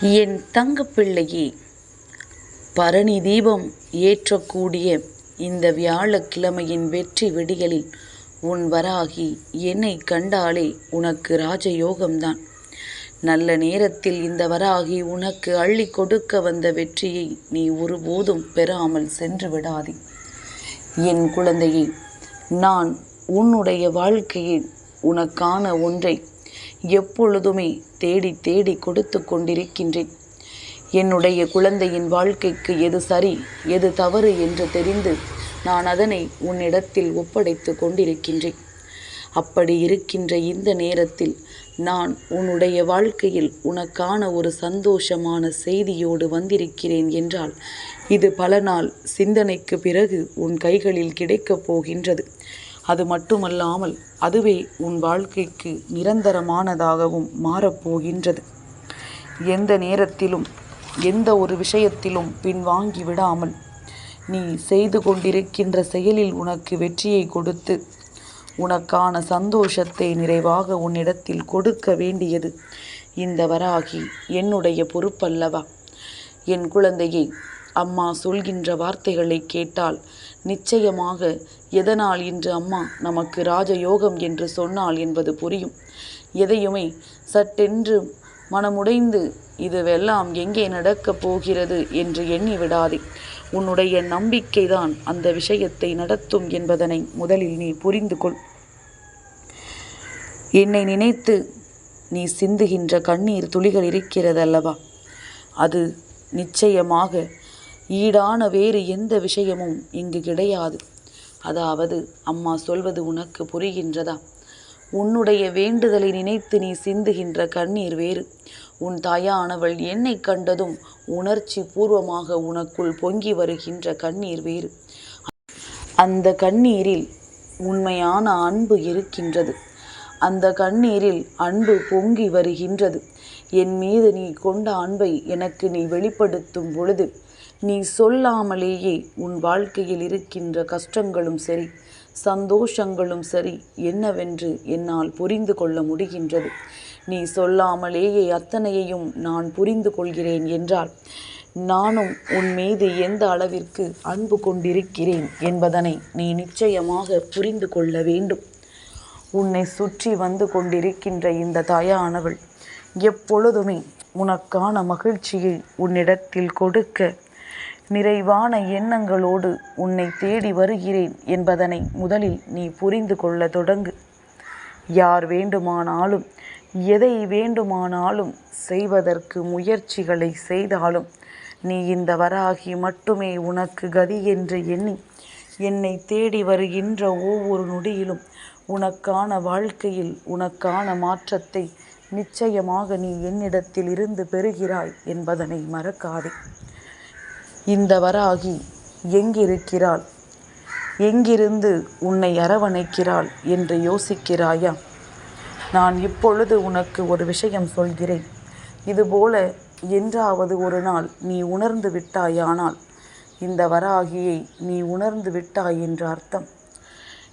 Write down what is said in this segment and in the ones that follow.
என் தங்கப்பிள்ளையே பரணி தீபம் ஏற்றக்கூடிய இந்த வியாழக்கிழமையின் வெற்றி விடியலில் உன் வராகி என்னை கண்டாலே உனக்கு ராஜயோகம்தான். நல்ல நேரத்தில் இந்த வராகி உனக்கு அள்ளி கொடுக்க வந்த வெற்றியை நீ ஒருபோதும் பெறாமல் சென்று விடாதே. என் குழந்தையே நான் உன்னுடைய வாழ்க்கையில் உனக்கான ஒன்றை எப்பொழுதுமே தேடி தேடி கொடுத்து கொண்டிருக்கின்றேன். என்னுடைய குழந்தையின் வாழ்க்கைக்கு எது சரி எது தவறு என்று தெரிந்து நான் அதனை உன்னிடத்தில் ஒப்படைத்து கொண்டிருக்கின்றேன். அப்படி இருக்கின்ற இந்த நேரத்தில் நான் உன்னுடைய வாழ்க்கையில் உனக்கான ஒரு சந்தோஷமான செய்தியோடு வந்திருக்கிறேன் என்றால் இது பல நாள் சிந்தனைக்கு பிறகு உன் கைகளில் கிடைக்கப் போகின்றது. அது மட்டுமல்லாமல் அதுவே உன் வாழ்க்கைக்கு நிரந்தரமானதாகவும் மாறப்போகின்றது. எந்த நேரத்திலும் எந்த ஒரு விஷயத்திலும் பின்வாங்கி விடாமல் நீ செய்து கொண்டிருக்கின்ற செயலில் உனக்கு வெற்றியை கொடுத்து உனக்கான சந்தோஷத்தை நிறைவாக உன்னிடத்தில் கொடுக்க வேண்டியது இந்த வராகி என்னுடைய பொறுப்பல்லவா? என் குழந்தையை அம்மா சொல்கின்ற வார்த்தைகளை கேட்டால் நிச்சயமாக எதனால் இன்று அம்மா நமக்கு ராஜயோகம் என்று சொன்னால் என்பது புரியும். எதையுமே சட்டென்று மனமுடைந்து இதுவெல்லாம் எங்கே நடக்கப் போகிறது என்று எண்ணி விடாதே. உன்னுடைய நம்பிக்கைதான் அந்த விஷயத்தை நடத்தும் என்பதனை முதலில் நீ புரிந்து கொள். என்னை நினைத்து நீ சிந்துகின்ற கண்ணீர் துளிகள் இருக்கிறதல்லவா? அது நிச்சயமாக ஈடான வேறு எந்த விஷயமும் இங்கு கிடையாது. அதாவது அம்மா சொல்வது உனக்கு புரிகின்றதா? உன்னுடைய வேண்டுதலை நினைத்து நீ சிந்துகின்ற கண்ணீர் வேறு. உன் தாயானவள் என்னை கண்டதும் உணர்ச்சி பூர்வமாக உனக்குள் பொங்கி வருகின்ற கண்ணீர் வேறு. அந்த கண்ணீரில் உண்மையான அன்பு இருக்கின்றது. அந்த கண்ணீரில் அன்பு பொங்கி வருகின்றது. என் மீது நீ கொண்ட அன்பை எனக்கு நீ வெளிப்படுத்தும் பொழுது நீ சொல்லாமலேயே உன் வாழ்க்கையில் இருக்கின்ற கஷ்டங்களும் சரி சந்தோஷங்களும் சரி என்னவென்று என்னால் புரிந்து கொள்ள முடிகின்றது. நீ சொல்லாமலேயே அத்தனையையும் நான் புரிந்து கொள்கிறேன் என்றால் நானும் உன் மீது எந்த அளவிற்கு அன்பு கொண்டிருக்கிறேன் என்பதனை நீ நிச்சயமாக புரிந்து கொள்ள வேண்டும். உன்னை சுற்றி வந்து கொண்டிருக்கின்ற இந்த தாயானவள் எப்பொழுதுமே உனக்கான மகிழ்ச்சியை உன்னிடத்தில் கொடுக்க நிறைவான எண்ணங்களோடு உன்னை தேடி வருகிறேன் என்பதனை முதலில் நீ புரிந்து கொள்ள தொடங்கு. யார் வேண்டுமானாலும் எதை வேண்டுமானாலும் செய்வதற்கு முயற்சிகளை செய்தாலும் நீ இந்த வராகி மட்டுமே உனக்கு கதி என்று எண்ணி என்னை தேடி வருகின்ற ஒவ்வொரு நொடியிலும் உனக்கான வாழ்க்கையில் உனக்கான மாற்றத்தை நிச்சயமாக நீ என்னிடத்தில் இருந்து பெறுகிறாய் என்பதனை மறக்காதே. இந்த வராகி எங்கிருக்கிறாள்? எங்கிருந்து உன்னை அரவணைக்கிறாள் என்று யோசிக்கிறாயா? நான் இப்பொழுது உனக்கு ஒரு விஷயம் சொல்கிறேன். இதுபோல என்றாவது ஒரு நாள் நீ உணர்ந்து விட்டாயானால் இந்த வராகியை நீ உணர்ந்து விட்டாய் என்று அர்த்தம்.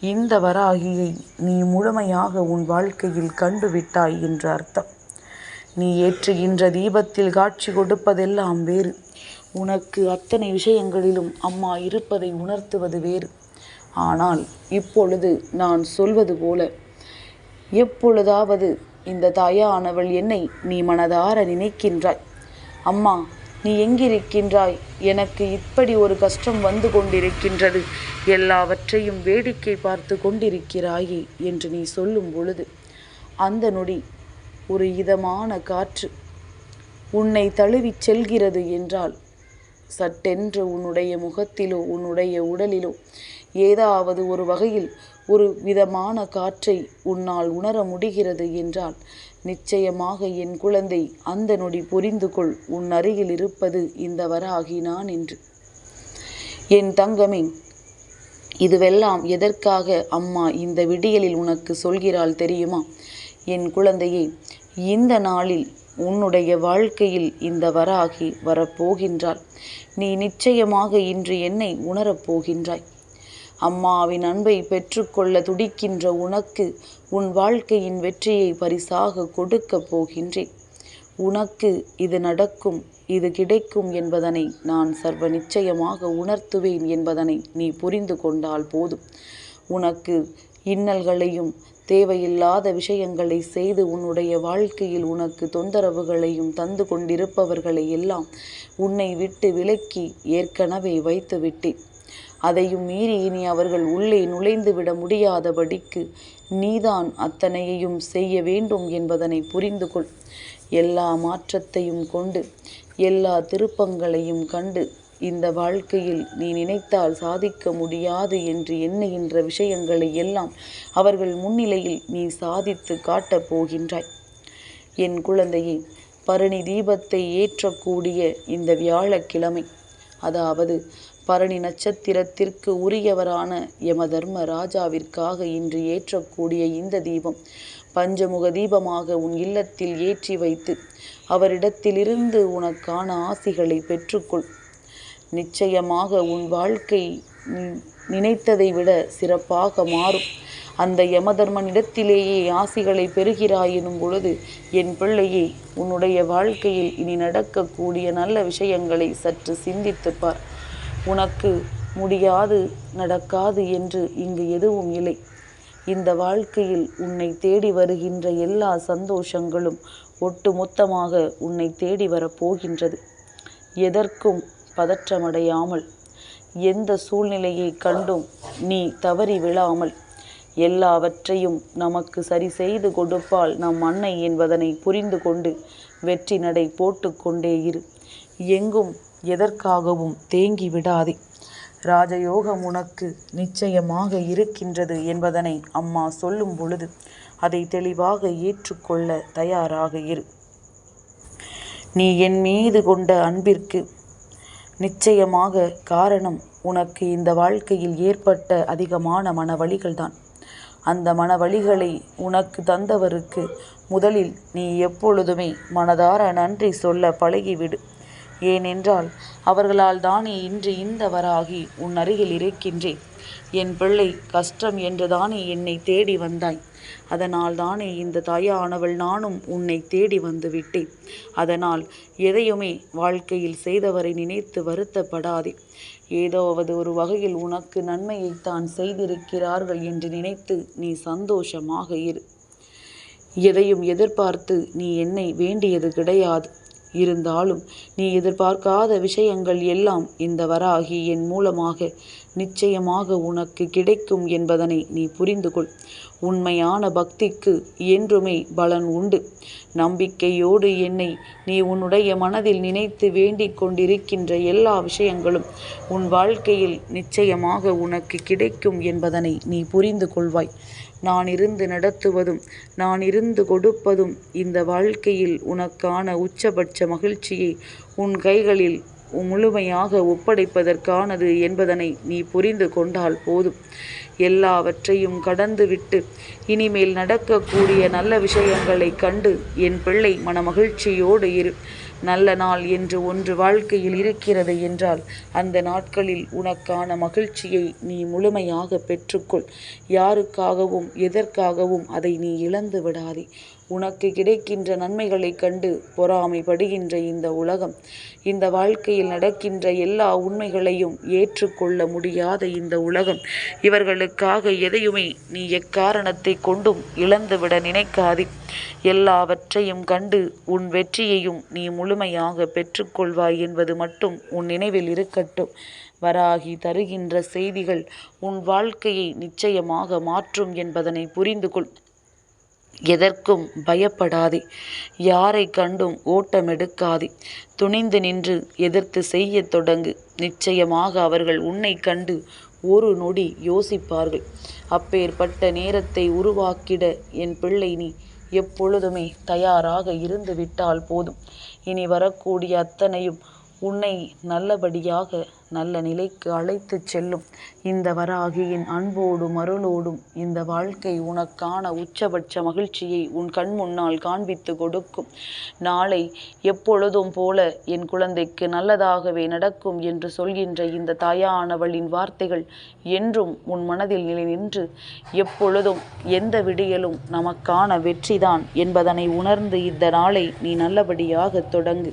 இந்த வராகியை நீ முழுமையாக உன் வாழ்க்கையில் கண்டு விட்டாய் என்று அர்த்தம். நீ ஏற்றுகின்ற தீபத்தில் காட்சி கொடுப்பதெல்லாம் வேறு. உனக்கு அத்தனை விஷயங்களிலும் அம்மா இருப்பதை உணர்த்துவது வேறு. ஆனால் இப்பொழுது நான் சொல்வது போல எப்பொழுதாவது இந்த தாயானவள் என்னை நீ மனதார நினைக்கின்றாய். அம்மா நீ எங்கிருக்கின்றாய்? எனக்கு இப்படி ஒரு கஷ்டம் வந்து கொண்டிருக்கின்றது. எல்லாவற்றையும் வேடிக்கை பார்த்து கொண்டிருக்கிறாயே என்று நீ சொல்லும் பொழுது அந்த நொடி ஒரு இதமான காற்று உன்னை தழுவிச் செல்கிறது என்றால் சட்டென்று உன்னுடைய முகத்திலோ உன்னுடைய உடலிலோ ஏதாவது ஒரு வகையில் ஒரு விதமான காற்றை உன்னால் உணர முடிகிறது என்றால் நிச்சயமாக என் குழந்தை அந்த நொடி புரிந்து கொள் உன் அருகில் இருப்பது இந்த வராகி நான் என்று. என் தங்கமே இதுவெல்லாம் எதற்காக அம்மா இந்த விடியலில் உனக்கு சொல்கிறாள் தெரியுமா? என் குழந்தையே இந்த நாளில் உன்னுடைய வாழ்க்கையில் இந்த வராகி வரப்போகின்றாள். நீ நிச்சயமாக இன்று என்னை உணரப் போகின்றாய் அம்மாவின் அன்பை பெற்றுக்கொள்ள துடிக்கின்ற உனக்கு உன் வாழ்க்கையின் வெற்றியை பரிசாக கொடுக்கப் போகின்றேன். உனக்கு இது நடக்கும் இது கிடைக்கும் என்பதனை நான் சர்வ நிச்சயமாக உணர்த்துவேன் என்பதனை நீ புரிந்து கொண்டால் போதும். உனக்கு இன்னல்களையும் தேவையில்லாத விஷயங்களை செய்து உன்னுடைய வாழ்க்கையில் உனக்கு தொந்தரவுகளையும் தந்து கொண்டிருப்பவர்களை எல்லாம் உன்னை விட்டு விலக்கி ஏற்கனவே வைத்து விட்டேன். அதையும் மீறி இனி அவர்கள் உள்ளே நுழைந்து விட முடியாதபடிக்கு நீதான் அத்தனையையும் செய்ய வேண்டும் என்பதனை புரிந்து கொள். எல்லா மாற்றத்தையும் கொண்டு எல்லா திருப்பங்களையும் கண்டு இந்த வாழ்க்கையில் நீ நினைத்தால் சாதிக்க முடியாது என்று எண்ணுகின்ற விஷயங்களை எல்லாம் அவர்கள் முன்னிலையில் நீ சாதித்து காட்டப் போகின்றாய். என் குழந்தையே பரணி தீபத்தை ஏற்றக்கூடிய இந்த வியாழக்கிழமை அதாவது பரணி நட்சத்திரத்திற்கு உரியவரான யமதர்ம ராஜாவிற்காக இன்று ஏற்றக்கூடிய இந்த தீபம் பஞ்சமுக தீபமாக உன் இல்லத்தில் ஏற்றி வைத்து அவரிடத்திலிருந்து உனக்கான ஆசிகளை பெற்றுக்கொள். நிச்சயமாக உன் வாழ்க்கை நினைத்ததை விட சிறப்பாக மாறும். அந்த யமதர்மனிடத்திலேயே ஆசிகளை பெறுகிறாய் எனும் பொழுது என் பிள்ளையே உன்னுடைய வாழ்க்கையில் இனி நடக்கக்கூடிய நல்ல விஷயங்களை சற்று சிந்தித்துப்பார் உனக்கு முடியாது நடக்காது என்று இங்கு எதுவும் இல்லை. இந்த வாழ்க்கையில் உன்னை தேடி வருகின்ற எல்லா சந்தோஷங்களும் ஒட்டு மொத்தமாக உன்னை தேடி வரப்போகின்றது எதற்கும் பதற்றமடையாமல் எந்த சூழ்நிலையை கண்டும் நீ தவறி விழாமல் எல்லாவற்றையும் நமக்கு சரி செய்து கொடுப்பால் நம் அன்னை என்பதனை புரிந்து கொண்டு வெற்றி நடை போட்டுக்கொண்டே இரு. எங்கும் எதற்காகவும் தேங்கி விடாதே. ராஜயோகம் உனக்கு நிச்சயமாக இருக்கின்றது என்பதனை அம்மா சொல்லும் பொழுது அதை தெளிவாக ஏற்றுக்கொள்ள தயாராக இரு. நீ என் மீது கொண்ட அன்பிற்கு நிச்சயமாக காரணம் உனக்கு இந்த வாழ்க்கையில் ஏற்பட்ட அதிகமான மனவழிகள்தான். அந்த மனவழிகளை உனக்கு தந்தவருக்கு முதலில் நீ எப்பொழுதுமே மனதார நன்றி சொல்ல பழகிவிடு. ஏனென்றால் அவர்களால் தானே இன்று இந்தவராகி உன் அருகில் இருக்கின்றேன். என் பிள்ளை கஷ்டம் என்று தானே என்னை தேடி வந்தாய். அதனால் தானே இந்த தாயானவள் நானும் உன்னை தேடி வந்து விட்டேன். அதனால் எதையுமே வாழ்க்கையில் செய்தவரை நினைத்து வருத்தப்படாதே. ஏதோவது ஒரு வகையில் உனக்கு நன்மையைத்தான் செய்திருக்கிறார்கள் என்று நினைத்து நீ சந்தோஷமாக இரு. எதையும் எதிர்பார்த்து நீ என்னை வேண்டியது கிடையாது. இருந்தாலும் நீ எதிர்பார்க்காத விஷயங்கள் எல்லாம் இந்த வராகி என் மூலமாக நிச்சயமாக உனக்கு கிடைக்கும் என்பதனை நீ புரிந்து கொள். உண்மையான பக்திக்கு என்றுமே பலன் உண்டு. நம்பிக்கையோடு என்னை நீ உன்னுடைய மனதில் நினைத்து வேண்டிக் கொண்டிருக்கின்ற எல்லா விஷயங்களும் உன் வாழ்க்கையில் நிச்சயமாக உனக்கு கிடைக்கும் என்பதனை நீ புரிந்து கொள்வாய். நான் இருந்து நடத்துவதும் நான் இருந்து கொடுப்பதும் இந்த வாழ்க்கையில் உனக்கான உச்சபட்ச மகிழ்ச்சியை உன் கைகளில் முழுமையாக ஒப்படைப்பதற்கானது என்பதனை நீ புரிந்து கொண்டால் போதும். எல்லாவற்றையும் கடந்துவிட்டு இனிமேல் நடக்கக்கூடிய நல்ல விஷயங்களை கண்டு என் பிள்ளை மனமகிழ்ச்சியோடு இரு. நல்ல நாள் என்று ஒன்று வாழ்க்கையில் இருக்கிறது என்றால் அந்த நாட்களில் உனக்கான மகிழ்ச்சியை நீ முழுமையாக பெற்றுக்கொள். யாருக்காகவும் எதற்காகவும் அதை நீ இழந்து விடாதே உனக்கு கிடைக்கின்ற நன்மைகளைக் கண்டு பொறாமைப்படுகின்ற இந்த உலகம். இந்த வாழ்க்கையில் நடக்கின்ற எல்லா உண்மைகளையும் ஏற்றுக்கொள்ள முடியாத இந்த உலகம். இவர்களுக்காக எதையுமே நீ எக்காரணத்தை கொண்டும் இழந்துவிட நினைக்காதே. எல்லாவற்றையும் கண்டு உன் வெற்றியையும் நீ முழுமையாக பெற்றுக்கொள்வாய் என்பது மட்டும் உன் நினைவில் இருக்கட்டும். வராகி தருகின்ற செய்திகள் உன் வாழ்க்கையை நிச்சயமாக மாற்றும் என்பதனை புரிந்து கொள் எதற்கும் பயப்படாதே. யாரை கண்டும் ஓட்டமெடுக்காதே. துணிந்து நின்று எதிர்த்து செய்ய தொடங்கு. நிச்சயமாக அவர்கள் உன்னை கண்டு ஒரு நொடி யோசிப்பார்கள். அப்பேற்பட்ட நேரத்தை உருவாக்கிட என் பிள்ளை நீ எப்பொழுதுமே தயாராக இருந்து விட்டால் போதும். இனி வரக்கூடிய அத்தனையும் உன்னை நல்லபடியாக நல்ல நிலைக்கு அழைத்துச் செல்லும். இந்த வராகியின் அன்போடும் அருளோடும் இந்த வாழ்க்கை உனக்கான உச்சபட்ச மகிழ்ச்சியை உன் கண் முன்னால் காண்பித்து கொடுக்கும். நாளை எப்பொழுதும் போல என் குழந்தைக்கு நல்லதாகவே நடக்கும் என்று சொல்கின்ற இந்த தாயானவளின் வார்த்தைகள் என்றும் உன் மனதில் நிலை நின்று எப்பொழுதும் எந்த விடியலும் நமக்கான வெற்றிதான் என்பதனை உணர்ந்து இந்த நாளை நீ நல்லபடியாக தொடங்கு.